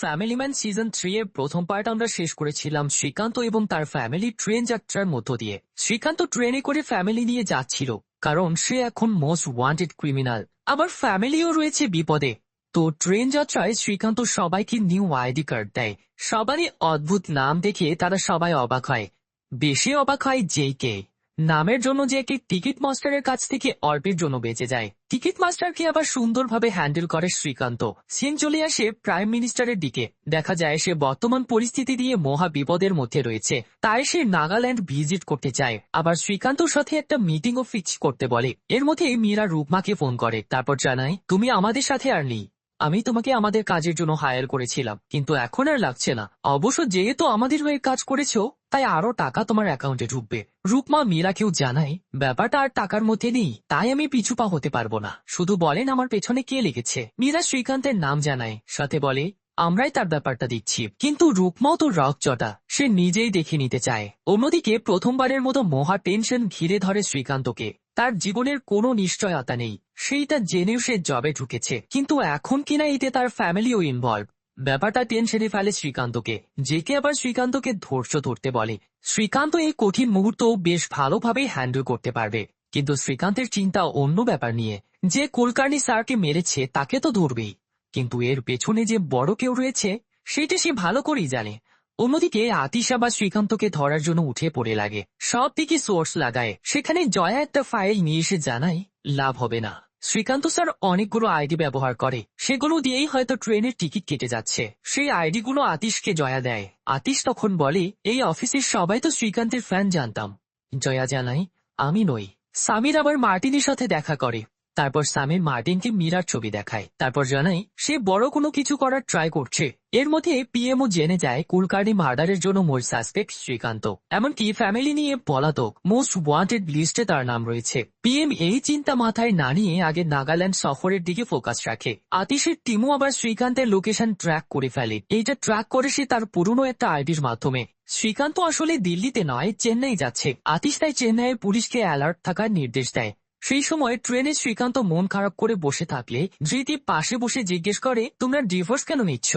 Family man season three এর প্রথম part আমরা শেষ করেছিলাম শ্রীকান্ত এবং তার ফ্যামিলি ট্রেন যাত্রার মধ্য দিয়ে। শ্রীকান্ত ট্রেনে করে ফ্যামিলি নিয়ে যাচ্ছিল, কারণ সে এখন মোস্ট ওয়ান্টেড ক্রিমিনাল আবার ফ্যামিলিও রয়েছে বিপদে। তো ট্রেন যাত্রায় শ্রীকান্ত সবাইকে নিউ আইডি কার্ড দেয়। সবারই অদ্ভুত নাম দেখে তারা সবাই অবাক হয়। বেশি অবাক হয় জে কে নামের জন্য যে একটি টিকিট মাস্টারের কাছ থেকে অল্পের জন্য বেঁচে যায়। টিকিট মাস্টারকে আবার সুন্দরভাবে হ্যান্ডেল করে শ্রীকান্ত। সিন চলে আসে প্রাইম মিনিস্টারের দিকে। দেখা যায় সে বর্তমান পরিস্থিতি দিয়ে মহা বিপদের মধ্যে রয়েছে। তাই সে নাগাল্যান্ড ভিজিট করতে চায়। আবার শ্রীকান্তর সাথে একটা মিটিংও ফিক্স করতে বলে। এর মধ্যে মীরা রূপমাকে ফোন করে। তারপর জানায়, তুমি আমাদের সাথে আর নেই। আমি তোমাকে আমাদের কাজের জন্য হায়ার করেছিলাম, কিন্তু এখন আর লাগছে না। অবশ্য যেহেতু আমাদের হয়ে কাজ করেছ, তাই আরও টাকা তোমার অ্যাকাউন্টে ঢুকবে। রূপমা মীরাকেও জানায়, ব্যাপারটা আর টাকার মধ্যে নেই, তাই আমি পিছু পা হতে পারব না। শুধু বলেন আমার পেছনে কে লেগেছে। মীরা শ্রীকান্তের নাম জানায়, সাথে বলে, আমরাই তার ব্যাপারটা দিচ্ছি কিন্তু রূপমাও তো রকচটা, সে নিজেই দেখে নিতে চায়। অন্যদিকে প্রথমবারের মতো মহা টেনশন ঘিরে ধরে শ্রীকান্তকে। তার জীবনের কোনো নিশ্চয়তা নেই। সেইটা জেনেও সে জবে ঢুকেছে। কিন্তু এখন কিনা এতে তার ফ্যামিলিও ইনভলভ ব্যাপারটা টেনশনে ফেলে শ্রীকান্তকে জেকে আবার শ্রীকান্তকে ধৈর্য ধরতে বলে। শ্রীকান্ত এই কঠিন মুহূর্ত বেশ ভালোভাবে হ্যান্ডেল করতে পারবে। কিন্তু শ্রীকান্তের চিন্তা অন্য ব্যাপার নিয়ে। যে কুলকার্নি স্যারকে মেরেছে, তাকে তো ধরবেই। কিন্তু এর পেছনে যে বড় কেউ রয়েছে, সেটা সে ভালো করেই জানে। অন্যদিকে আতিশা বা শ্রীকান্তকে ধরার জন্য উঠে পড়ে লাগে। সব দিকে সোর্স লাগায়। সেখানে জয়া একটা ফাইল নিয়ে এসে জানায়, লাভ হবে না। শ্রীকান্ত স্যার অনেকগুলো আইডি ব্যবহার করে। সেগুলো দিয়েই হয়তো ট্রেনের টিকিট কেটে যাচ্ছে। সেই আইডিগুলো আতিশকে জয়া দেয়। আতিশ তখন বলে, এই অফিসের সবাই তো শ্রীকান্তের ফ্যান, জানতাম। জয়া জানাই আমি নই। সামির আবার মার্টিনের সাথে দেখা করে। তারপর সামির মার্টিনকে মীরার ছবি দেখায়। তারপর জানাই সে বড় কোনো কিছু করার ট্রাই করছে। এর মধ্যে পিএমও জেনে যায়, কুলকার্নি মার্ডারের জন্য মূল সাসপেক্ট শ্রীকান্ত। এমনকি ফ্যামিলি নিয়ে পলাতক মোস্ট ওয়ান্টেড লিস্টে তার নাম রয়েছে। পিএম এই চিন্তা মাথায় না নিয়ে আগে নাগাল্যান্ড সফরের দিকে ফোকাস রাখে। আতিশের টিমও আবার শ্রীকান্তের লোকেশন ট্র্যাক করে ফেলে। এইটা ট্র্যাক করে সে তার পুরনো একটা আইডির মাধ্যমে। শ্রীকান্ত আসলে দিল্লিতে নয়, চেন্নাই যাচ্ছে। আতিশ তাই চেন্নাইয়ের পুলিশকে অ্যালার্ট থাকার নির্দেশ দেয়। সেই সময় ট্রেনে শ্রীকান্ত মন খারাপ করে বসে থাকলে ধৃতি পাশে বসে জিজ্ঞেস করে, তোমরা ডিভোর্স কেন নিচ্ছ?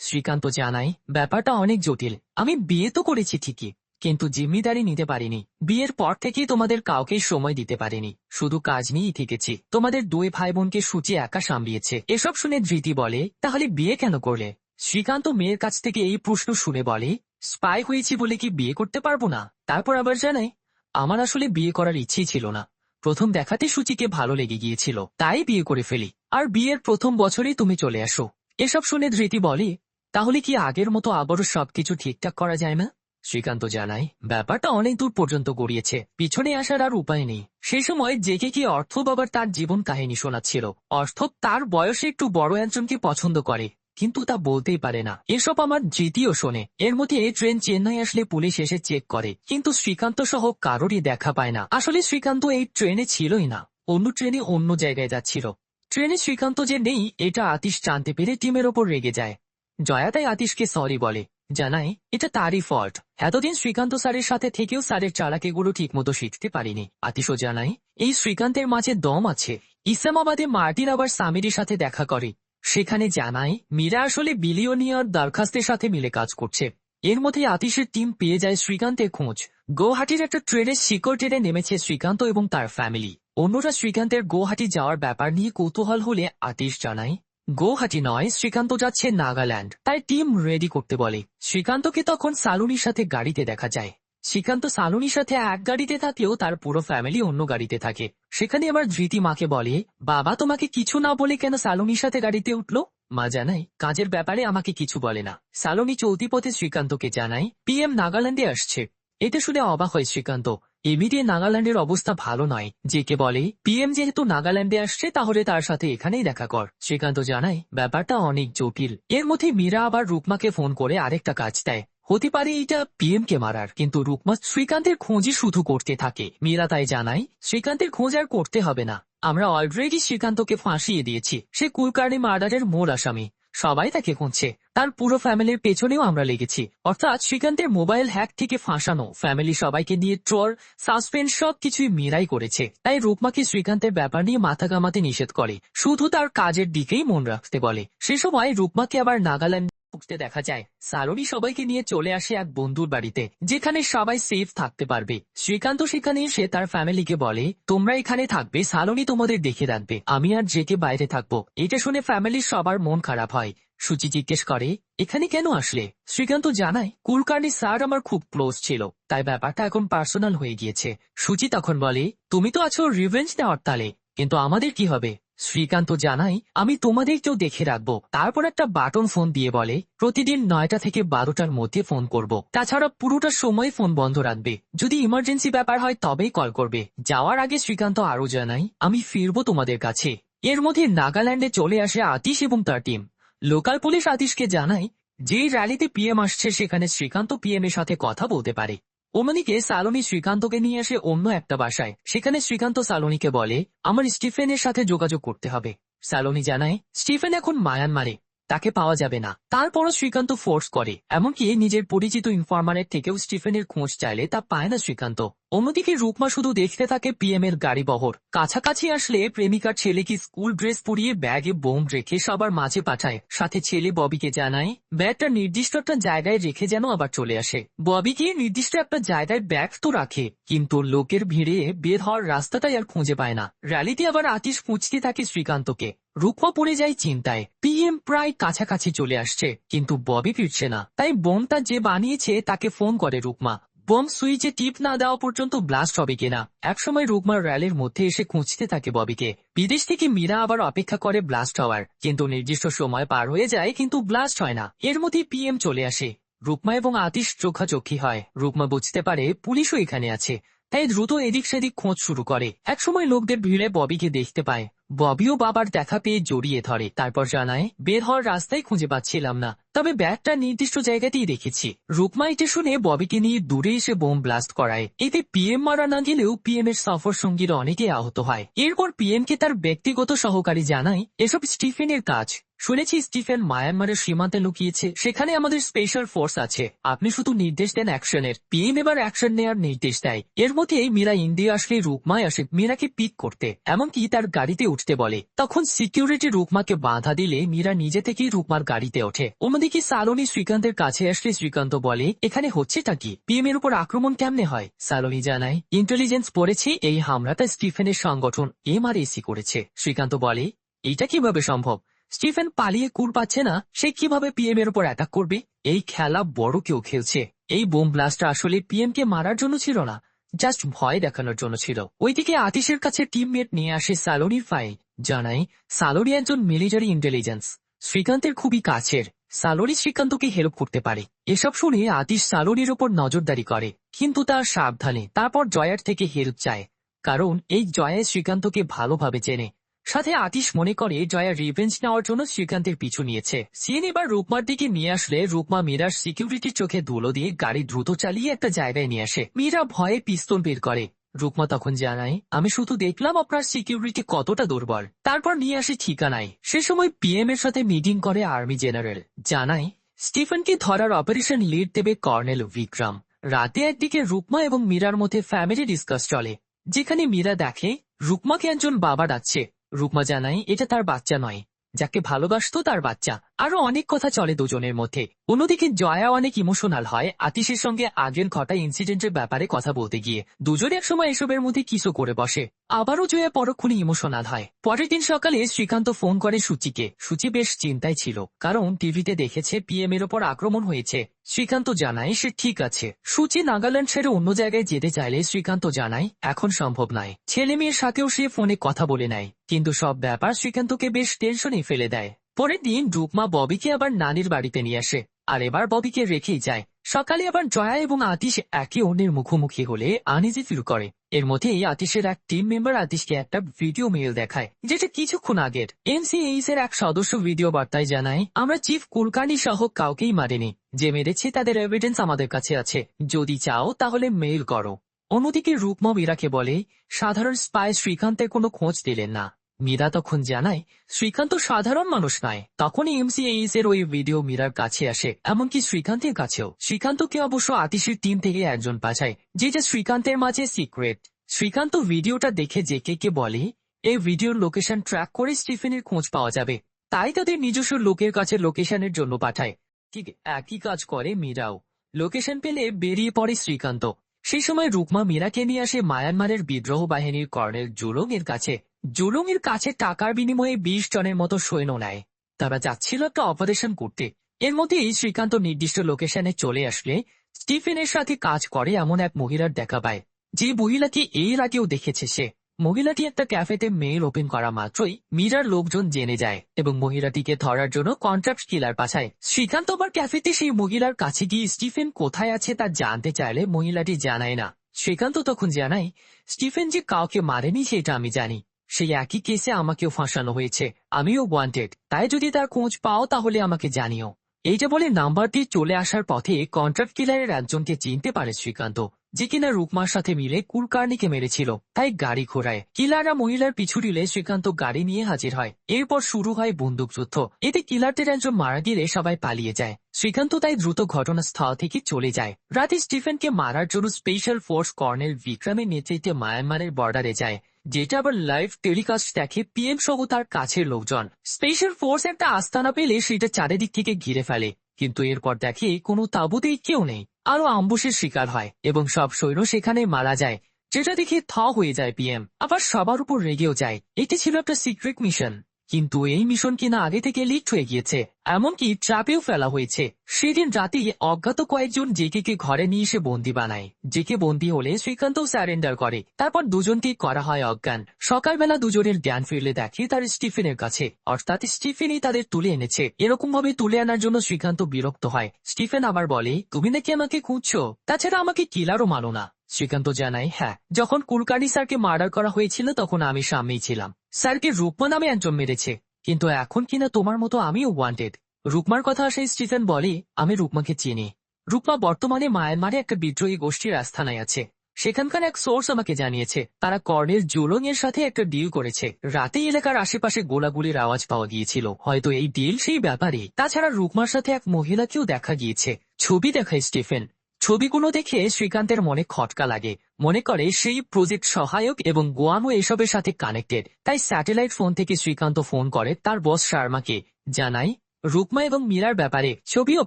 শ্রীকান্ত জানায়, ব্যাপারটা অনেক জটিল। আমি বিয়ে তো করেছি ঠিকই, কিন্তু জিম্মিদারি নিতে পারিনি। বিয়ের পর থেকেই তোমাদের কাউকে সময় দিতে পারিনি। শুধু কাজ নিয়েই থেকেছি। তোমাদের দুই ভাই বোনকে সূচি একা সামলিয়েছে। এসব শুনে ধৃতি বলে, তাহলে বিয়ে কেন করলে? শ্রীকান্ত মেয়ের কাছ থেকে এই প্রশ্ন শুনে বলে, স্পাই হয়েছি বলে কি বিয়ে করতে পারব না? তারপর আবার জানাই আমার আসলে বিয়ে করার ইচ্ছেই ছিল না। প্রথম দেখাতে সূচিকে ভালো লেগে গিয়েছিল, তাই বিয়ে করে ফেলি। আর বিয়ের প্রথম বছরেই তুমি চলে আসো। এসব শুনে ধৃতি বলে, তাহলে কি আগের মতো আবারও সবকিছু ঠিকঠাক করা যায় না? শ্রীকান্ত জানায়, ব্যাপারটা অনেক দূর পর্যন্ত গড়িয়েছে, পিছনে আসার আর উপায় নেই। সেই সময় জেকে কি অর্থ বাবার তার জীবন কাহিনী শোনাচ্ছিল। অর্থ তার বয়সে একটু বড় একজনকে পছন্দ করে। কিন্তু তা বলতেই পারে না। এসব আমার দ্বিতীয় শোনে। এর মধ্যে ট্রেন চেন্নাই আসলে পুলিশ এসে চেক করে। কিন্তু শ্রীকান্ত সহ কারোরই দেখা পায় না। আসলে শ্রীকান্ত এই ট্রেনে ছিলই না। অন্য ট্রেনে অন্য জায়গায় যাচ্ছিল। ট্রেনে শ্রীকান্ত যে নেই, এটা আতিশ জানতে পেরে টিমের ওপর রেগে যায়। জয়া তাই আতিশকে সরি বলে। জানায়, এটা তারই ফল্ট এতদিন শ্রীকান্ত স্যারের সাথে থেকেও স্যারের চালাকিগুলো ঠিকমতো শিখতে পারিনি। আতিশও জানায়, এই শ্রীকান্তের মাঝে দম আছে। ইসলামাবাদে মার্টিন আবার সামিরের সাথে দেখা করে। সেখানে জানায়, মীরা আসলে বিলিয়নিয়ার দরখাস্তের সাথে মিলে কাজ করছে। এর মধ্যে আতিশের টিম পেয়ে যায় শ্রীকান্তের খোঁজ। গৌহাটির একটা ট্রেনের শিকড় টেনে নেমেছে শ্রীকান্ত এবং তার ফ্যামিলি। অন্যরা শ্রীকান্তের গৌহাটি যাওয়ার ব্যাপার নিয়ে কৌতূহল হলে আতিশ জানায়, গৌহাটি নয়, শ্রীকান্ত যাচ্ছে নাগাল্যান্ড। তাই টিম রেডি করতে বলে। শ্রীকান্তকে তখন সালুনির সাথে গাড়িতে দেখা যায়। শ্রীকান্ত সালুনির সাথে এক গাড়িতে থাকলেও তার পুরো ফ্যামিলি অন্য গাড়িতে থাকে। সেখানে আবার ধৃতি মাকে বলে, বাবা তোমাকে কিছু না বলে কেন সালুনির সাথে গাড়িতে উঠল? মা জানাই কাজের ব্যাপারে আমাকে কিছু বলে না। সালনি চলতি পথে শ্রীকান্তকে জানাই পিএম নাগাল্যান্ডে আসছে। এতে শুনে অবাক হয় শ্রীকান্ত। এমনিতে নাগাল্যান্ডের অবস্থা ভালো নয়। যে কে বলে, পিএম যেহেতু নাগাল্যান্ডে আসছে, তাহলে তার সাথে এখানেই দেখা কর। শ্রীকান্ত জানায়, ব্যাপারটা অনেক জটিল। এর মধ্যে মীরা আবার রুকমাকে ফোন করে আরেকটা কাজ দেয়। হতে পারে এটা পিএম কে মারার, কিন্তু রুকমা শ্রীকান্তের খোঁজই শুধু করতে থাকে। মীরা তাই জানাই শ্রীকান্তের খোঁজ আর করতে হবে না। আমরা অলরেডি শ্রীকান্তকে ফাঁসিয়ে দিয়েছি। সে কুলকার্নি মার্ডারের মূল আসামি। সবাই তাকে খুঁজছে। তার পুরো ফ্যামিলির পেছনেও আমরা লেগেছি। অর্থাৎ শ্রীকান্তের মোবাইল হ্যাক থেকে ফাঁসানো, ফ্যামিলি সবাইকে নিয়ে ট্রল, সাসপেন্স সব কিছুই মীরাই করেছে। তাই রূপমাকে শ্রীকান্তের ব্যাপার নিয়ে মাথা গামাতে নিষেধ করে। শুধু তার কাজের দিকেই মন রাখতে বলে। সে সময় রূপমাকে আবার নাগাল্যান্ড উঠতে দেখা যায়। সালোনি সবাইকে নিয়ে চলে আসে এক বন্ধুর বাড়িতে, যেখানে সবাই সেফ থাকতে পারবে। শ্রীকান্ত সেখানে এসে তার ফ্যামিলিকে বলে, তোমরা এখানে থাকবে সালোনি তোমাদের দেখে রাখবে। আমি আর জেকে বাইরে থাকব। এটা শুনে ফ্যামিলির সবার মন খারাপ হয়। সুচি জিজ্ঞেস করে, এখানে কেন আসলে? শ্রীকান্ত জানায় কুলকার্নি স্যার আমার খুব ক্লোজ ছিল, তাই ব্যাপারটা এখন পার্সোনাল হয়ে গিয়েছে। সুচি তখন বলে, তুমি তো আছো রিভেঞ্জ নেওয়ার তালে, কিন্তু আমাদের কি হবে? শ্রীকান্ত জানাই আমি তোমাদেরকেও দেখে রাখব। তারপর একটা বাটন ফোন দিয়ে বলে, প্রতিদিন নয়টা থেকে বারোটার মধ্যে ফোন করব। তাছাড়া পুরোটা সময় ফোন বন্ধ রাখবে। যদি ইমার্জেন্সি ব্যাপার হয় তবেই কল করবে। যাওয়ার আগে শ্রীকান্ত আরও জানাই আমি ফিরবো তোমাদের কাছে। এর মধ্যে নাগাল্যান্ডে চলে আসে আতিশ এবং তার টিম। লোকাল পুলিশ আতিশকে জানায়, যে র্যালিতে পিএম আসছে সেখানে শ্রীকান্ত পিএম এর সাথে কথা বলতে পারে। অন্যদিকে সালোনি শ্রীকান্তকে নিয়ে এসে অন্য একটা বাসায়। সেখানে শ্রীকান্ত সালোনিকে বলে, আমার স্টিফেনের সাথে যোগাযোগ করতে হবে। সালোনি জানায়, স্টিফেন এখন মায়ানমারে। তাকে পাওয়া যাবে না। তারপরও শ্রীকান্ত ফোর্স করে, এমনকি নিজের পরিচিত ইনফরমারের থেকেও স্টিফেনের খোঁজ চাইলে তা পায় না শ্রীকান্ত। অন্যদিকে রূপমা শুধু দেখতে থাকে পিএম এর গাড়ি বহর। কাছাকাছি আসলে প্রেমিকার ছেলেকে স্কুল ড্রেস পরিয়ে ব্যাগে বোম রেখে সবার মাঝে পাঠায়। সাথে ছেলে ববিকে জানায়, ব্যাগটা নির্দিষ্ট একটা জায়গায় রেখে যেন আবার চলে আসে। ববিকে নির্দিষ্ট একটা জায়গায় ব্যাগ তো রাখে, কিন্তু লোকের ভিড়ে বের হওয়ার রাস্তাটাই আর খুঁজে পায় না। র্যালিতে আবার আতিশ খুঁজতে থাকে শ্রীকান্তকে। রুকমা পড়ে যায় চিন্তায়। পিএম প্রায় কাছাকাছি চলে আসছে, কিন্তু ববি ফিরছে না। তাই বোমটা যে বানিয়েছে, তাকে ফোন করে রুকমা। বোম সুইচে টিপ না দেওয়া পর্যন্ত ব্লাস্ট হবে কিনা? একসময় রুকমার র্যালির মধ্যে এসে খুঁজতে থাকে ববিকে। বিদেশ থেকে মীরা আবার অপেক্ষা করে ব্লাস্ট হওয়ার। কিন্তু নির্দিষ্ট সময় পার হয়ে যায়, কিন্তু ব্লাস্ট হয় না। এর মধ্যে পিএম চলে আসে। রুকমা এবং আতিশ চোখাচোখি হয়। রুকমা বুঝতে পারে পুলিশও এখানে আছে। তাই দ্রুত এদিক সেদিক খোঁজ শুরু করে। একসময় লোকদের ভিড়ে ববিকে দেখতে পায়। ববিও বাবার দেখা পেয়ে জড়িয়ে ধরে। তারপর জানায়, বের হওয়ার রাস্তায় খুঁজে পাচ্ছিলাম না। তবে ব্যাগটা নির্দিষ্ট জায়গাতেই রেখেছি। রুকমা এটা শুনে ববিকে নিয়ে দূরে এসে বোম ব্লাস্ট করায়। এতে পিএম মারা না গেলেও পিএম এর সফর সঙ্গীরা অনেকে আহত হয়। এরপর পিএম কে তার ব্যক্তিগত সহকারী জানায়, এসব স্টিফেনের কাজ। শুনেছি স্টিফেন মায়ানমারের সীমান্তে লুকিয়েছে। সেখানে আমাদের স্পেশাল ফোর্স আছে। আপনি শুধু নির্দেশ দেন অ্যাকশনের। পিএম এবার অ্যাকশন নেওয়ার নির্দেশ দেয়। এর মধ্যেই মীরা ইন্ডিয়া আসলে রুকমায় আসে মীরাকে পিক করতে। এমনকি তার গাড়িতে উঠতে বলে। তখন সিকিউরিটি রুকমাকে বাধা দিলে মীরা নিজে থেকেই রুকমার গাড়িতে ওঠে। অন্যদিকে সালোনি শ্রীকান্তের কাছে আসলে শ্রীকান্ত বলে, এখানে হচ্ছেটা কি? পিএম এর উপর আক্রমণ কেমনে হয়? সালোনি জানায়, ইন্টেলিজেন্স পড়েছে, এই হামলাটা স্টিফেনের সংগঠন এমআরএসি করেছে। শ্রীকান্ত বলে এটা কীভাবে সম্ভব? স্টিফেন পালিয়ে কুর পাচ্ছে না, সে কীভাবে পিএম এর উপর অ্যাটাক করবে? এই খেলা বড় কেউ খেলছে। এই বোম ব্লাস্টটা আসলে পিএম কে মারার জন্য ছিল না জাস্ট ভয় দেখানোর জন্য ছিল। ওইদিকে আতিশের কাছে টিমমেট নিয়ে আসে সালোনির ফাইল জানাই, সালোনি একজন মিলিটারি ইন্টেলিজেন্স শ্রীকান্তের খুবই কাছের। সালোরি শ্রীকান্তকে হেল্প করতে পারে। এসব শুনে আতিশ সালোরির ওপর নজরদারি করে, কিন্তু তার সাবধানে। তারপর জয়ার থেকে হেল্প চায়, কারণ এই জয়া শ্রীকান্তকে ভালোভাবে চেনে। সাথে আতিশ মনে করে জয়া রিভেঞ্জ নেওয়ার জন্য শ্রীকান্তের পিছু নিয়েছে। সিএন এবার রূপমার দিকে নিয়ে আসলে রূপমা মীরার সিকিউরিটির চোখে ধুলো দিয়ে গাড়ি দ্রুত চালিয়ে একটা জায়গায় নিয়ে আসে। মীরা ভয়ে পিস্তল বের করে। রুকমা তখন জানায়, আমি শুধু দেখলাম আপনার সিকিউরিটি কতটা দুর্বল। তারপর নিয়ে আসি ঠিকানায়। সে সময় পিএম এর সাথে মিটিং করে আর্মি জেনারেল জানায়, স্টিফেনকে ধরার অপারেশন লিড দেবে কর্নেল বিক্রম রাতে একদিকে রুকমা এবং মীরার মধ্যে ফ্যামিলি ডিসকাস চলে। যেখানে মীরা দেখে রুকমাকে একজন বাবা ডাকছে। রুকমা জানায়, এটা তার বাচ্চা নয়। যাকে ভালোবাসতো তার বাচ্চা। আরও অনেক কথা চলে দুজনের মধ্যে। অন্যদিকে জয়া অনেক ইমোশনাল হয়। আতিশের সঙ্গে আগের ঘটা ইনসিডেন্টের ব্যাপারে কথা বলতে গিয়ে। দুজনে একসময় এসবের মধ্যে কিছু করে বসে। আবারও জয়া পরক্ষণে ইমোশনাল হয়। পরের দিন সকালে শ্রীকান্ত ফোন করে সুচিকে। সুচি বেশ চিন্তায় ছিল। কারণ টিভিতে দেখেছে পিএম এর ওপর আক্রমণ হয়েছে। শ্রীকান্ত জানায় সে ঠিক আছে। সুচি নাগাল্যান্ড ছেড়ে অন্য জায়গায় যেতে চাইলে শ্রীকান্ত জানায়, এখন সম্ভব নয়। ছেলে মেয়ের সাথেও সে ফোনে কথা বলে নেয়, কিন্তু সব ব্যাপার শ্রীকান্তকে বেশ টেনশনে ফেলে দেয়। পরের দিন ডুকমা ববিকে আবার নানির বাড়িতে নিয়ে আসে, আর এবার ববিকে রেখেই যায়। সকালে আবার জয়া এবং আতিশ একে অন্যের মুখোমুখি হলে আনিজি ফিল করে। এর মধ্যেই আতিশের এক টিম মেম্বার আতিশকে একটা ভিডিও মেইল দেখায়, যেটা কিছুক্ষণ আগের। এমসিএইস এর এক সদস্য ভিডিও বার্তায় জানায়, আমরা চিফ কুলকার্নি সহ কাউকেই মারেনি। যে মেরেছে তাদের এভিডেন্স আমাদের কাছে আছে। যদি চাও তাহলে মেইল করো। অন্যদিকে রূপমা মীরাকে বলে, সাধারণ স্পাই শ্রীকান্তের কোনো খোঁজ দিলেন না। মীরা তখন জানায় শ্রীকান্ত সাধারণ মানুষ নয়। তখনই এমসিএইস এর ওই ভিডিও মীরার কাছে আসে। এমনকি শ্রীকান্তের কাছেও। শ্রীকান্তকে অবশ্য আতিশের টিম থেকে একজন পাঠায় যেটা শ্রীকান্তের মাঝে সিক্রেট শ্রীকান্ত ভিডিওটা দেখে জেকে কে বলে, এই ভিডিওর লোকেশন ট্র্যাক করে স্টিফেনের খোঁজ পাওয়া যাবে। তাই তাদের নিজস্ব লোকের কাছে লোকেশনের জন্য পাঠায়। ঠিক একই কাজ করে মীরাও। লোকেশন পেলে বেরিয়ে পড়ে শ্রীকান্ত। সেই সময় রুকমা মীরাকে নিয়ে আসে মায়ানমারের বিদ্রোহ বাহিনীর কর্নেল জুলং এর কাছে। জুলুং এর কাছে টাকার বিনিময়ে বিশ জনের মতো সৈন্য নেয়। তারা যাচ্ছিল একটা অপারেশন করতে। এর মধ্যেই শ্রীকান্ত নির্দিষ্ট লোকেশনে চলে আসলে। স্টিফেনের সাথে কাজ করে এমন এক মহিলার দেখা পায়। যে মহিলাকে এর আগেও দেখেছে সে। মহিলাটি একটা ক্যাফেতে মেইল ওপেন করা মাত্রই মীরার লোকজন জেনে যায় এবং মহিলাটিকে ধরার জন্য কন্ট্রাক্ট কিলার পাঠায়। শ্রীকান্ত আবার ক্যাফেতে সেই মহিলার কাছে গিয়ে স্টিফেন কোথায় আছে তা জানতে চাইলে মহিলাটি জানায় না। শ্রীকান্ত তখন জানায়, স্টিফেন যে কাউকে মারেনি সেটা আমি জানি। সেই একই কেসে আমাকেও ফাঁসানো হয়েছে। আমিও ওয়ান্টেড তাই যদি তার খোঁজ পাও তাহলে আমাকে জানিও। এইটা বলে নাম্বার দিয়ে চলে আসার পথে কন্ট্রাক্ট কিলারের একজনকে চিনতে পারে শ্রীকান্ত। যে কিনা রুকমার সাথে মিলে কুলকার্নিকে মেরেছিল, তাই গাড়ি ঘোরায় কিলাররা মহিলার পিছু দিলে শ্রীকান্ত গাড়ি নিয়ে হাজির হয়। এরপর শুরু হয় বন্দুকযুদ্ধ এতে কিলারদের একজন মারা গেলে সবাই পালিয়ে যায়। শ্রীকান্ত তাই দ্রুত ঘটনাস্থল থেকে চলে যায়। রাতে স্টিফেনকে মারার জন্য স্পেশাল ফোর্স কর্নেল বিক্রমের নেতৃত্বে মায়ানমারের বর্ডারে যায়, যেটা আবার লাইভ টেলিকাস্ট দেখে পিএম সহ তার কাছের লোকজন। স্পেশাল ফোর্স একটা আস্তানা পেলে সেটা চারিদিক থেকে ঘিরে ফেলে, কিন্তু এরপর দেখে কোনো তাঁবুতেই কেউ নেই। আরও আম্বুসের শিকার হয় এবং সব সৈন্য সেখানে মারা যায়, যেটা দেখে থ হয়ে যায় পিএম। আবার সবার উপর রেগেও যায়। এটি ছিল একটা সিক্রেট মিশন কিন্তু এই মিশন কিনা আগে থেকে লিক হয়ে গিয়েছে। এমনকি ট্রাপেও ফেলা হয়েছে। সেদিন রাতে অজ্ঞাত কয়েকজন জেকেকে ঘরে নিয়ে এসে বন্দি বানায়। জেকে বন্দি হলে শ্রীকান্তও স্যারেন্ডার করে। তারপর দুজনকেই করা হয় অজ্ঞান। সকালবেলা দুজনের জ্ঞান ফিরলে দেখে তার স্টিফেনের কাছে। অর্থাৎ স্টিফেনই তাদের তুলে এনেছে। এরকম ভাবে তুলে আনার জন্য শ্রীকান্ত বিরক্ত হয়। স্টিফেন আবার বলে, তুমি নাকি আমাকে খুঁজছো? তাছাড়া আমাকে কিলারও মানো না। শ্রীকান্ত জানায় হ্যাঁ যখন কুলকার্নি স্যারকে মার্ডার করা হয়েছিল তখন আমি সামনেই ছিলাম। স্যারকে রূপমা নামে একজন মেরেছে। কিন্তু এখন কিনা তোমার মতো আমিও ওয়ান্টেড রুকমার কথা আসে স্টিফেন বলে আমি রুকমাকে চিনি। রুকমা বর্তমানে মায়ানমারে একটা বিদ্রোহী গোষ্ঠীর আস্থানায় আছে। সেখানকার এক সোর্স আমাকে জানিয়েছে, তারা কর্নেল জুলং এর সাথে একটা ডিল করেছে। রাতে এলাকার আশেপাশে গোলাগুলির আওয়াজ পাওয়া গিয়েছিল। হয়তো এই ডিল সেই ব্যাপারে তাছাড়া রুকমার সাথে এক মহিলাকেও দেখা গিয়েছে। ছবি দেখায় স্টিফেন। ছবিগুলো দেখে শ্রীকান্তের মনে খটকা লাগে। মনে করে সেই প্রজেক্ট সহায়ক এবং গোয়ানো এসবের সাথে কানেক্টেড তাই স্যাটেলাইট ফোন থেকে শ্রীকান্ত ফোন করে তার বস শর্মাকে। জানাই রুকমা এবং মীরার ব্যাপারে ছবিও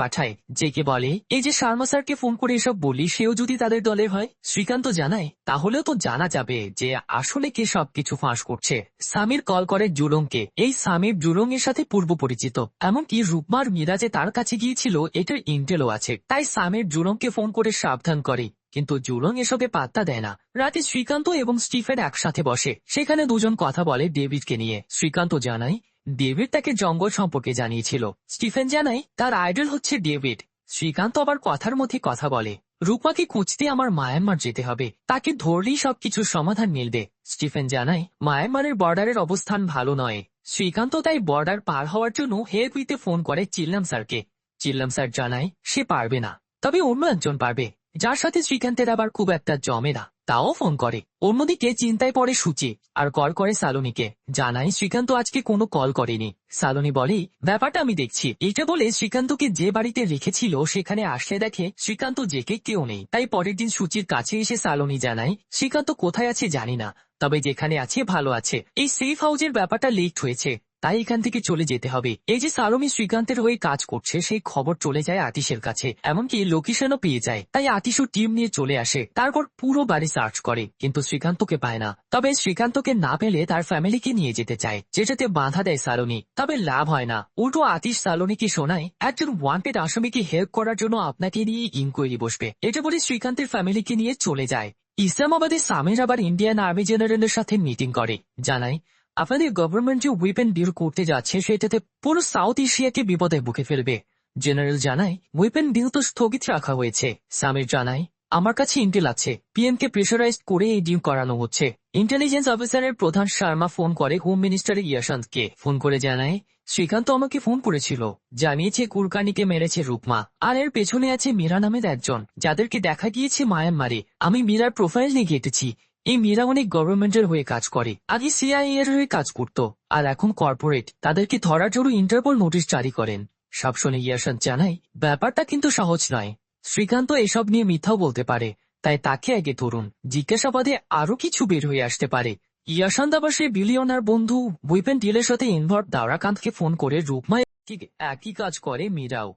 পাঠায় জেকে বলে, এই যে শর্মা স্যারকে ফোন করে এসব বলি, সেও যদি তাদের দলের হয়, শ্রীকান্ত জানায়, তাহলেও তো জানা যাবে যে আসলে কে সবকিছু ফাঁস করছে। সামির কল করে জুলংকে এই সামির জুলং এর সাথে পূর্ব পরিচিত, এমনকি রুকমার মীরা যে তার কাছে গিয়েছিল, এটার ইন্টেলও আছে। তাই সামির জুলংকে ফোন করে সাবধান করে, কিন্তু জুলং এসবে পাত্তা দেয় না। রাতে শ্রীকান্ত এবং স্টিফেন একসাথে বসে, সেখানে দুজন কথা বলে ডেভিডকে নিয়ে। শ্রীকান্ত জানায় ডেভিড তাকে জঙ্গল সম্পর্কে জানিয়েছিল। স্টিফেন জানায়, তার আইডল হচ্ছে ডেভিড। শ্রীকান্ত আবার কথার মধ্যে কথা বলে রূপাকে খুঁজতে আমার মায়ানমার যেতে হবে। তাকে ধরলেই সবকিছুর সমাধান মিলবে। স্টিফেন জানায়, মায়ানমারের বর্ডারের অবস্থান ভালো নয়। শ্রীকান্ত তাই বর্ডার পার হওয়ার জন্য হেল্প নিতে ফোন করে চিল্লাম স্যারকে। চিল্লাম স্যার জানায়, সে পারবে না। তবে অন্য একজন পারবে, যার সাথে শ্রীকান্তের আবার খুব একটা জমে না। তাও ফোন করে। অন্যদিকে চিন্তায় পড়ে সুচি আর কল করে সালোনিকে। জানাই শ্রীকান্ত আজকে কোনো কল করেনি। সালোনি বলে, ব্যাপারটা আমি দেখছি। এটা বলে শ্রীকান্তকে যে বাড়িতে রেখেছিল সেখানে আসলে দেখে শ্রীকান্ত জেকে কেউ নেই। তাই পরের দিন সুচির কাছে এসে সালোনি জানাই শ্রীকান্ত কোথায় আছে জানি না, তবে যেখানে আছে ভালো আছে। এই সেফ হাউজের ব্যাপারটা লিক হয়েছে। তাই এখান থেকে চলে যেতে হবে। এই যে সালমি শ্রীকান্তের হয়ে কাজ করছে, সেই খবর চলে যায় আতিশের কাছে। এমনকি লোকেশনও পেয়ে যায়। তাই আতিশও টিম নিয়ে চলে আসে। তারপর পুরো বাড়ি সার্চ করে, কিন্তু শ্রীকান্তকে পায় না। তবে শ্রীকান্তকে না পেলে তার ফ্যামিলিকে নিয়ে যেতে চায়, যেটাতে বাধা দেয় সালোনি তবে লাভ হয় না। উল্টো আতিশ সালোনিকে শোনায়, একজন ওয়ান্টেড আসামিকে হেল্প করার জন্য আপনাকে নিয়ে ইনকোয়ারি বসবে। এটা বলে শ্রীকান্তের ফ্যামিলিকে নিয়ে চলে যায়। ইসলামাবাদে সামির আবার ইন্ডিয়ান আর্মি জেনারেলের সাথে মিটিং করে। জানায় আপনাদের গভর্নমেন্ট যে উইপেন ডিল করতে যাচ্ছে, সেটাতে পুরো সাউথ এশিয়াকে বিপদে বুকে ফেলবে। জেনারেল জানায় উইপেন ডিল তো স্থগিত রাখা হয়েছে। সামির জানায়, আমার কাছে ইন্টেল আছে। পিএম কে প্রেশারাইজ করে এই ডিল করানো হচ্ছে। ইন্টেলিজেন্স অফিসারের প্রধান শর্মা ফোন করে হোম মিনিস্টার ইয়াশান্তকে। ফোন করে জানায়, শ্রীকান্ত আমাকে ফোন করেছিল। জানিয়েছে কুরকানিকে মেরেছে রূপমা। আর এর পেছনে আছে মীরা নামের একজন। যাদেরকে দেখা গিয়েছে মায়ানমারে। আমি মীরার প্রোফাইল নিয়ে ঘেটেছি এই মীরা অনেক গভর্নমেন্টের হয়ে কাজ করে। আগে সিআইএ এর হয়ে কাজ করত, আর এখন কর্পোরেট। তাদেরকে ধরার জন্য ইন্টারপোল নোটিশ জারি করেন। সব শুনে ইয়াশান্ত জানাই ব্যাপারটা কিন্তু সহজ নয়। শ্রীকান্ত এসব নিয়ে মিথ্যাও বলতে পারে, তাই তাকে আগে ধরুন। জিজ্ঞাসাবাদে আরও কিছু বের হয়ে আসতে পারে। ইয়াশান্ত আবার সেই বিলিয়নার বন্ধু বুইপেন ডিলের সাথে ইনভলভ দাওরাকান্তকে ফোন করে রূপমা ঠিক একই কাজ করে মীরাও।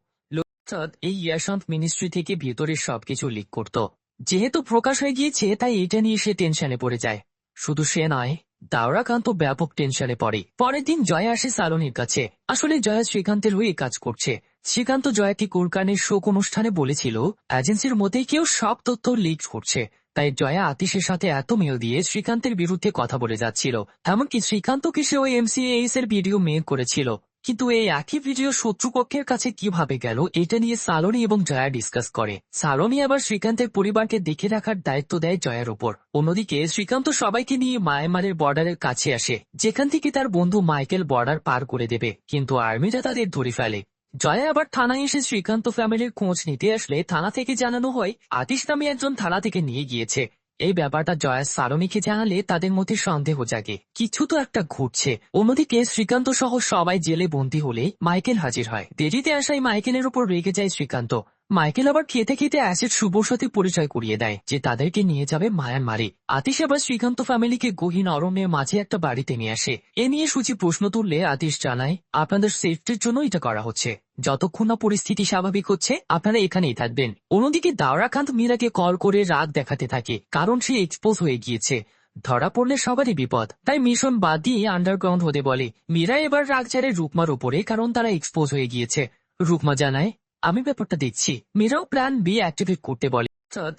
এই ইয়াশান্ত মিনিস্ট্রি থেকে ভেতরের সবকিছু লিক করত। যেহেতু প্রকাশ হয়ে গিয়েছে, তাই এটা নিয়ে সে টেনশনে পড়ে যায়। শুধু সে নয়, দাওরাকান্ত ব্যাপক টেনশনে পড়ে। পরের দিন জয়া আসে সালনির কাছে। আসলে জয়া শ্রীকান্তের হয়ে কাজ করছে। শ্রীকান্ত জয়াকে কুরকানের শোক অনুষ্ঠানে বলেছিল, এজেন্সির মধ্যে কেউ সব তথ্য লিক করছে। তাই জয়া আতিশের সাথে এত মেল দিয়ে শ্রীকান্তের বিরুদ্ধে কথা বলে যাচ্ছিল। এমনকি শ্রীকান্তকে সে ওই এমসিএস এর ভিডিও মেল করেছিল। কিন্তু এই একই ভিডিও শত্রুপক্ষের কাছে কীভাবে গেল, এটা নিয়ে সালোনি এবং জয়া ডিসকাস করে। সালোনি আবার শ্রীকান্তের পরিবারকে দেখে রাখার দায়িত্ব দেয় জয়ার উপর অন্যদিকে, শ্রীকান্ত সবাইকে নিয়ে মায়ামারের বর্ডারের কাছে আসে, যেখান থেকে তার বন্ধু মাইকেল বর্ডার পার করে দেবে, কিন্তু আর্মিরা তাদের ধরে ফেলে। জয়া আবার থানায় এসে শ্রীকান্ত ফ্যামিলির খোঁজ নিতে আসলে থানা থেকে জানানো হয়, আতিশ নামে একজন থানা থেকে নিয়ে গিয়েছে। এই ব্যাপারটা জয়া সারণীকে জানালে তাদের মধ্যে সন্দেহ জাগে। কিছু তো একটা ঘুরছে অন্যদিকে শ্রীকান্ত সহ সবাই জেলে বন্দী হলে মাইকেল হাজির হয়। দেরিতে আসায় মাইকেলের উপর রেগে যায় শ্রীকান্ত। মাইকেল আবার খেতে খেতে অ্যাসিড শুভর সাথে পরিচয় করিয়ে দেয়, যে তাদেরকে নিয়ে যাবে মায়ানমারে। আতিশ আবার শ্রীকান্ত ফ্যামিলিকে গহীন অরণ্যের মাঝে একটা বাড়িতে নিয়ে আসে। এ নিয়ে সূচি প্রশ্ন তুললে আতিশ জানায়, আপনাদের সেফটির জন্য এটা করা হচ্ছে। যতক্ষণ না পরিস্থিতি স্বাভাবিক হচ্ছে, আপনারা এখানেই থাকবেন। অন্যদিকে দাওরাকান্ত মীরাকে কল করে রাগ দেখাতে থাকে, কারণ সে এক্সপোজ হয়ে গিয়েছে। ধরা পড়লে সবারই বিপদ। তাই মিশন বাদ দিয়ে আন্ডারগ্রাউন্ড হতে বলে। মীরা এবার রাগ ছাড়ে রুকমার উপরে, কারণ তারা এক্সপোজ হয়ে গিয়েছে। রুকমা জানায়, আমি ব্যাপারটা দেখছি। মীরাও প্ল্যান বি অ্যাক্টিভেট করতে বলে।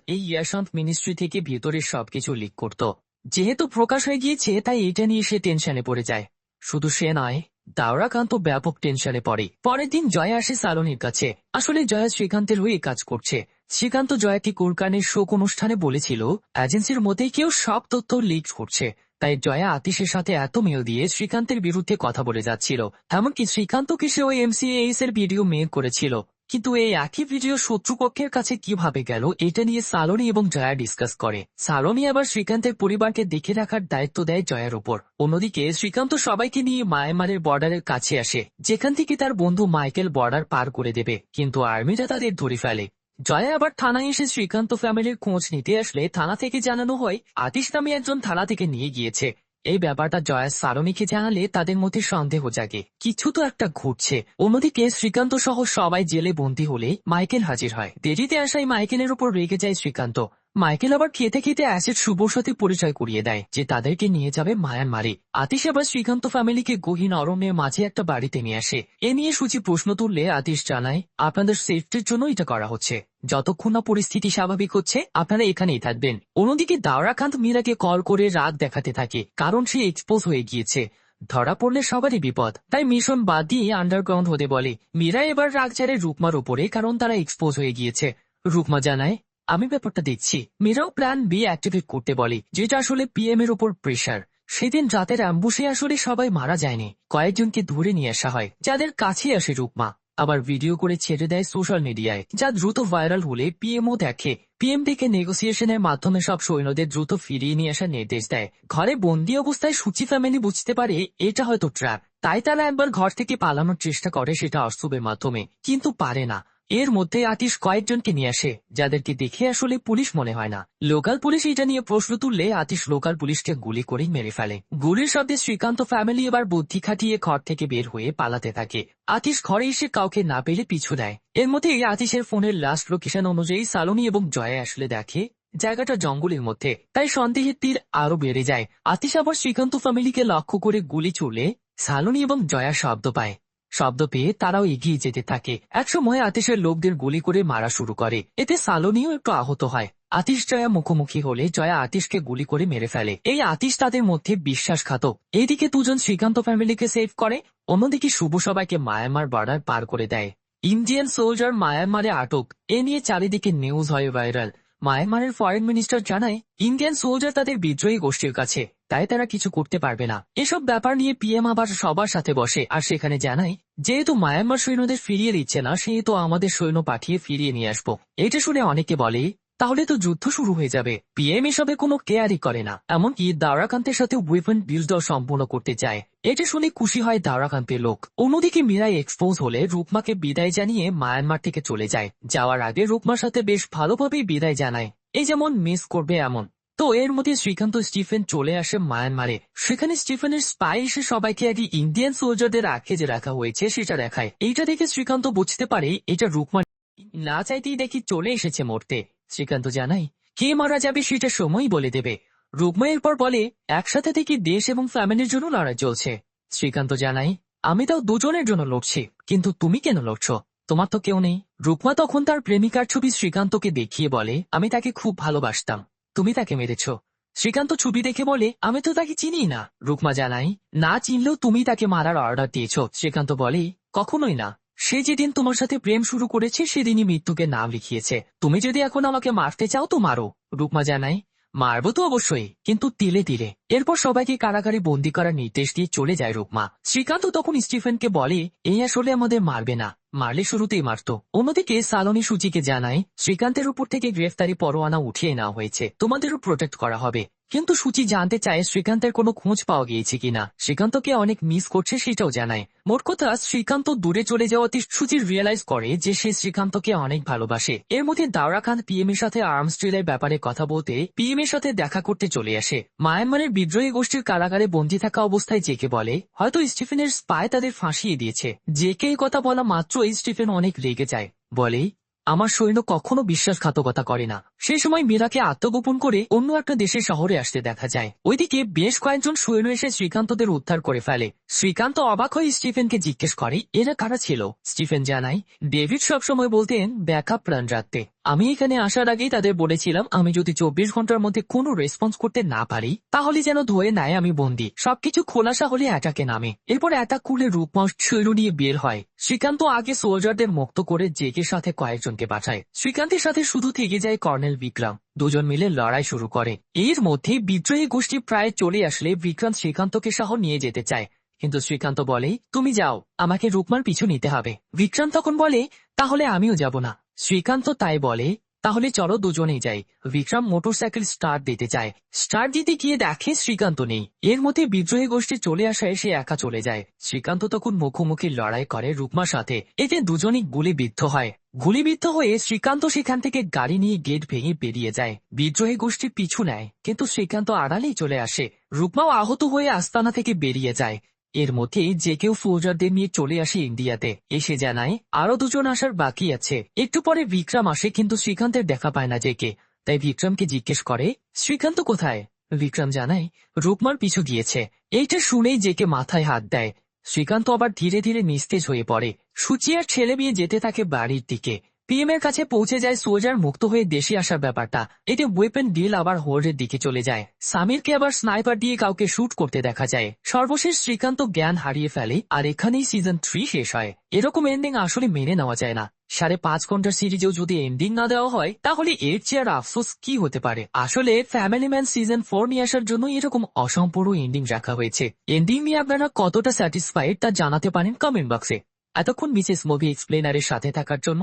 এই ইয়াশান্ত মিনিস্ট্রি থেকে ভেতরের সবকিছু লিক করত। যেহেতু প্রকাশ হয়ে গিয়েছে, তাই এটা নিয়ে সে টেনশনে পড়ে যায়। শুধু সে নয় দাওরাকান্ত ব্যাপক টেনশনে পড়ে। পরের দিন জয়া আসে সালনির কাছে। আসলে জয়া শ্রীকান্তের হয়ে কাজ করছে। শ্রীকান্ত জয়াকে কুরকানের শোক অনুষ্ঠানে বলেছিল, এজেন্সির মতেই কেউ সব তথ্য লিক করছে। তাই জয়া আতিশের সাথে এত মেল দিয়ে শ্রীকান্তের বিরুদ্ধে কথা বলে যাচ্ছিল। এমনকি শ্রীকান্তকে সে ওই এমসিএস এর ভিডিও মেয়ে করেছিল। কিন্তু এই একই ভিডিও শত্রুপক্ষের কাছে কীভাবে গেল, এটা নিয়ে সালোনি এবং জয়া ডিসকাস করে। সালোনি আবার শ্রীকান্তের পরিবারকে দেখে রাখার দায়িত্ব দেয় জয়ার উপর অন্যদিকে শ্রীকান্ত সবাইকে নিয়ে মায়ামারের বর্ডারের কাছে আসে, যেখান থেকে তার বন্ধু মাইকেল বর্ডার পার করে দেবে, কিন্তু আর্মিরা তাদের ধরে ফেলে। জয়া আবার থানায় এসে শ্রীকান্ত ফ্যামিলির খোঁজ নিতে আসলে থানা থেকে জানানো হয়, আতিশ নামে একজন থানা থেকে নিয়ে গিয়েছে। এই ব্যাপারটা জয়া সারণীকে জানালে তাদের মধ্যে সন্দেহ জাগে। কিছু তো একটা ঘুরছে অন্যদিকে শ্রীকান্ত সহ সবাই জেলে বন্দী হলে মাইকেল হাজির হয়। দেরিতে আসায় মাইকেলের উপর রেগে যায় শ্রীকান্ত। মাইকেল আবার খেতে খেতে অ্যাসিড শুভর সাথে পরিচয় করিয়ে দেয়, যে তাদেরকে নিয়ে যাবে মায়ানমারে। আতিশ আবার শ্রীকান্ত ফ্যামিলিকে গহীন অরণ্যের মাঝে একটা বাড়িতে নিয়ে আসে। এ নিয়ে সূচি প্রশ্ন তুললে আতিশ জানায়, আপনাদের সেফটির জন্য এটা করা হচ্ছে। যতক্ষণ না পরিস্থিতি স্বাভাবিক হচ্ছে, আপনারা এখানেই থাকবেন। অন্যদিকে দাওরাকান্ত মীরাকে কল করে রাগ দেখাতে থাকে, কারণ সে এক্সপোজ হয়ে গিয়েছে। ধরা পড়লে সবারই বিপদ। তাই মিশন বাদ দিয়ে আন্ডারগ্রাউন্ড হতে বলে। মীরা এবার রাগ চারে রুকমার উপরে, কারণ তারা এক্সপোজ হয়ে গিয়েছে। রুকমা জানায় আমি ব্যাপারটা দেখছি। মীরাও প্ল্যান বি অ্যাক্টিভেট করতে বলে, যেটা আসলে পিএম এর উপর প্রেশার সেদিন রাতের অ্যাম্বুসে আসলে সবাই মারা যায়নি। কয়েকজনকে ধরে নিয়ে আসা হয়, যাদের কাছে আসে রূপমা। আবার ভিডিও করে ছেড়ে দেয় সোশ্যাল মিডিয়ায় যা দ্রুত ভাইরাল হলে পিএমও দেখে। পিএম থেকে নেগোসিয়েশনের মাধ্যমে সব সৈন্যদের দ্রুত ফিরিয়ে নিয়ে আসার নির্দেশ দেয়। ঘরে বন্দি অবস্থায় সুচি ফ্যামিলি বুঝতে পারে, এটা হয়তো ট্র্যাপ তাই তারা একবার ঘর থেকে পালানোর চেষ্টা করে সেটা অস্ত্রবের মাধ্যমে, কিন্তু পারে না। এর মধ্যে আতিশ কয়েকজনকে নিয়ে আসে, যাদেরকে দেখে আসলে পুলিশ মনে হয় না। লোকাল পুলিশ এটা নিয়ে প্রশ্ন তুললে আতিশ লোকাল পুলিশকে গুলি করেই মেরে ফেলে। গুলির শব্দে শ্রীকান্ত ফ্যামিলি এবার বুদ্ধি খাটিয়ে ঘর থেকে বের হয়ে পালাতে থাকে। আতিশ ঘরে এসে কাউকে না পেলে পিছু দেয় এর মধ্যে এই আতিশের ফোনের লাস্ট লোকেশন অনুযায়ী সালোনি এবং জয়া আসলে দেখে, জায়গাটা জঙ্গলের মধ্যে, তাই সন্দেহের তীর আরও বেড়ে যায়। আতিশ আবার শ্রীকান্ত ফ্যামিলিকে লক্ষ্য করে গুলি চুলে সালোনি এবং জয়া শব্দ পায়। শব্দ পেয়ে তারাও এগিয়ে যেতে থাকে। একসময় আতিশের লোকদের গুলি করে মারা শুরু করে। এতে সালোনিও একটু আহত হয়। আতিশ জয়া মুখোমুখি হলে জয়া আতিশকে গুলি করে মেরে ফেলে। এই আতিশ তাদের মধ্যে বিশ্বাসঘাতক। এইদিকে দুজন শ্রীকান্ত ফ্যামিলিকে সেভ করে, অন্যদিকে শুভ সবাইকে মায়ানমার বর্ডার পার করে দেয়। ইন্ডিয়ান সোলজার মায়ানমারে আটক। এ নিয়ে চারিদিকে নিউজ হয় ভাইরাল মায়ানমারের ফরেন মিনিস্টার জানায়, ইন্ডিয়ান সোলজার তাদের বিদ্রোহী গোষ্ঠীর কাছে। তাই তারা কিছু করতে পারবে না। এসব ব্যাপার নিয়ে পিএম আবার সবার সাথে বসে, আর সেখানে জানায়, যেহেতু মায়ানমার সৈন্যদের ফিরিয়ে দিচ্ছে না, সেহেতু আমাদের সৈন্য পাঠিয়ে ফিরিয়ে নিয়ে আসব। এটা শুনে অনেকে বলে, তাহলে তো যুদ্ধ শুরু হয়ে যাবে। পিএম এসবে কোনো কেয়ারই করে না। এমনকি দাওরাকান্তের সাথে ওয়েপন বিল্ড সম্পূর্ণ করতে চায়। এটা শুনে খুশি হয় দাওরাকান্তের লোক। অন্যদিকে মীরাই এক্সপোজ হলে রূপমাকে বিদায় জানিয়ে মায়ানমার থেকে চলে যায়। যাওয়ার আগে রূপমার সাথে বেশ ভালোভাবেই বিদায় জানায়। এই যেমন মিস করবে এমন। তো এর মধ্যে শ্রীকান্ত স্টিফেন চলে আসে মায়ানমারে। সেখানে স্টিফেনের স্পাই এসে সবাইকে আগে ইন্ডিয়ান সোলজারদের যে রাখা হয়েছে, সেটা দেখায়। এইটা দেখে শ্রীকান্ত বুঝতে পারে এটা রুকমা না চাইতেই দেখি চলে এসেছে মরতে। শ্রীকান্ত জানাই কে মারা যাবে সেটা সময় বলে দেবে। রুকমা এরপর বলে, একসাথে থেকে দেশ এবং ফ্যামিলির জন্য লড়াই চলছে। শ্রীকান্ত জানাই আমি তাও দুজনের জন্য লড়ছি, কিন্তু তুমি কেন লড়ছ? তোমার তো কেউ নেই। রুকমা তখন তার প্রেমিকার ছবি শ্রীকান্তকে দেখিয়ে বলে, আমি তাকে খুব ভালোবাসতাম। তুমি তাকে মেরেছ। শ্রীকান্ত ছবি দেখে বলে, আমি তো তাকে চিনি না। রুকমা জানাই না চিনলেও তুমি তাকে মারার অর্ডার দিয়েছ। শ্রীকান্ত বলে, কখনোই না। সে যেদিন তোমার সাথে প্রেম শুরু করেছে, সেদিনই মৃত্যুকে নাম লিখিয়েছে। তুমি যদি এখন আমাকে মারতে চাও তো মারো। রুকমা জানাই মারবো তো অবশ্যই, কিন্তু তিলে তিলে। এরপর সবাইকে কারাগারে বন্দি করার নির্দেশ দিয়ে চলে যায় রুকমা শ্রীকান্ত তখন স্টিফেনকে বলে, এই আসলে আমাদের মারবে না। মারলে শুরুতেই মারত। অন্যদিকে সালনি সূচিকে জানায়, শ্রীকান্তের উপর থেকে গ্রেফতারি পরোয়ানা উঠিয়ে নেওয়া হয়েছে। তোমাদেরও প্রোটেক্ট করা হবে। কিন্তু সূচি জানতে চায় শ্রীকান্তের কোনো খোঁজ পাওয়া গিয়েছে কিনা। শ্রীকান্তকে অনেক মিস করছে সেটাও জানায়। মোট কথা, শ্রীকান্ত দূরে চলে যাওয়াতে সূচি রিয়েলাইজ করে যে সে শ্রীকান্তকে অনেক ভালোবাসে। এর মধ্যে দাওরা খান পিএম এর সাথে আর্মস ট্রেলের ব্যাপারে কথা বলতে পিএম এর সাথে দেখা করতে চলে আসে। মায়ানমারের বিদ্রোহী গোষ্ঠীর কারাগারে বন্দী থাকা অবস্থায় জেকে বলে, হয়তো স্টিফেনের স্পায় তাদের ফাঁসিয়ে দিয়েছে। জেকে কথা বলা মাত্রই স্টিফেন অনেক রেগে যায়। বলে আমার সৈন্য কখনো বিশ্বাসঘাতকতা করে না। সেই সময় মীরাকে আত্মগোপন করে অন্য একটা দেশের শহরে আসতে দেখা যায়। ওইদিকে বেশ কয়েকজন সৈন্য এসে শ্রীকান্তদের উদ্ধার করে ফেলে। শ্রীকান্ত অবাক হয়ে স্টিফেনকে জিজ্ঞেস করে, এরা কারা ছিল? স্টিফেন জানায়, ডেভিড সবসময় বলতেন ব্যাকআপ প্রাণ রাখতে আমি এখানে আসার আগেই তাদের বলেছিলাম, আমি যদি চব্বিশ ঘণ্টার মধ্যে কোনো রেসপন্স করতে না পারি, তাহলে যেন ধরে নেয় আমি বন্দি। সবকিছু খোলাসা হলে অ্যাটাকে নামে। এরপর অ্যাটাক করলে রূপমা শৈল নিয়ে বের হয়। শ্রীকান্ত আগে সোলজারদের মুক্ত করে জেকের সাথে কয়েকজনকে পাঠায় শ্রীকান্তের সাথে শুধু থেকে যায় কর্নেল বিক্রম। দুজন মিলে লড়াই শুরু করে। এর মধ্যে বিদ্রোহী গোষ্ঠী প্রায় চলে আসলে বিক্রান্ত শ্রীকান্তকে সহ নিয়ে যেতে চায়। কিন্তু শ্রীকান্ত বলে, তুমি যাও, আমাকে রূপমার পিছু নিতে হবে। বিক্রান্ত তখন বলে, তাহলে আমিও যাব না। শ্রীকান্ত তাই বলে, তাহলে চলো দুজনেই যাই। বিক্রম মোটরসাইকেল স্টার্ট দিতে চায়। স্টার্ট দিতে গিয়ে দেখে শ্রীকান্ত নেই। এর মধ্যে বিদ্রোহী গোষ্ঠী চলে আসায় সে একা চলে যায়। শ্রীকান্ত তখন মুখোমুখি লড়াই করে রূপমার সাথে। এতে দুজনই গুলিবিদ্ধ হয়। গুলিবিদ্ধ হয়ে শ্রীকান্ত সেখান থেকে গাড়ি নিয়ে গেট ভেঙে বেরিয়ে যায়। বিদ্রোহী গোষ্ঠী পিছু নেয়, কিন্তু শ্রীকান্ত আড়ালেই চলে আসে। রূপমাও আহত হয়ে আস্তানা থেকে বেরিয়ে যায়। এর মধ্যে যে কেউ ফৌজারদের নিয়ে চলে আসে ইন্ডিয়াতে, এসে জানায় আরও দুজন আসার বাকি আছে। একটু পরে বিক্রম আসে, কিন্তু শ্রীকান্তের দেখা পায় না জেকে। তাই বিক্রমকে জিজ্ঞেস করে, শ্রীকান্ত কোথায়? বিক্রম জানায়, রূপমার পিছু গিয়েছে। এইটা শুনেই জেকে মাথায় হাত দেয়। শ্রীকান্ত আবার ধীরে ধীরে নিস্তেজ হয়ে পড়ে। সুচিয়ার ছেলে মেয়ে যেতে থাকে বাড়ির দিকে। পিএম এর কাছে পৌঁছে যায় সোজার মুক্ত হয়ে দেশে আসার ব্যাপারটা। এতে ওয়েপেন ডিল আবার হোল্ডের দিকে চলে যায়। সামিরকে আবার স্নাইপার দিয়ে কাউকে শুট করতে দেখা যায়। সর্বশেষ শ্রীকান্ত জ্ঞান হারিয়ে ফেলে আর এখানেই সিজন থ্রি শেষ হয়। এরকম এন্ডিং আসলে মেনে নেওয়া যায় না। সাড়ে পাঁচ ঘণ্টার সিরিজেও যদি এন্ডিং না দেওয়া হয়, তাহলে এর চেয়ে আর আফসোস কি হতে পারে? আসলে ফ্যামিলি ম্যান সিজন ফোর নিয়ে আসার জন্য এরকম অসম্পূর্ণ এন্ডিং রাখা হয়েছে। এন্ডিং নিয়ে আপনারা কতটা স্যাটিসফাইড তা জানাতে পারেন কমেন্ট বক্সে এতক্ষণ মিসেস মুভি এক্সপ্লেনারের সাথে থাকার জন্য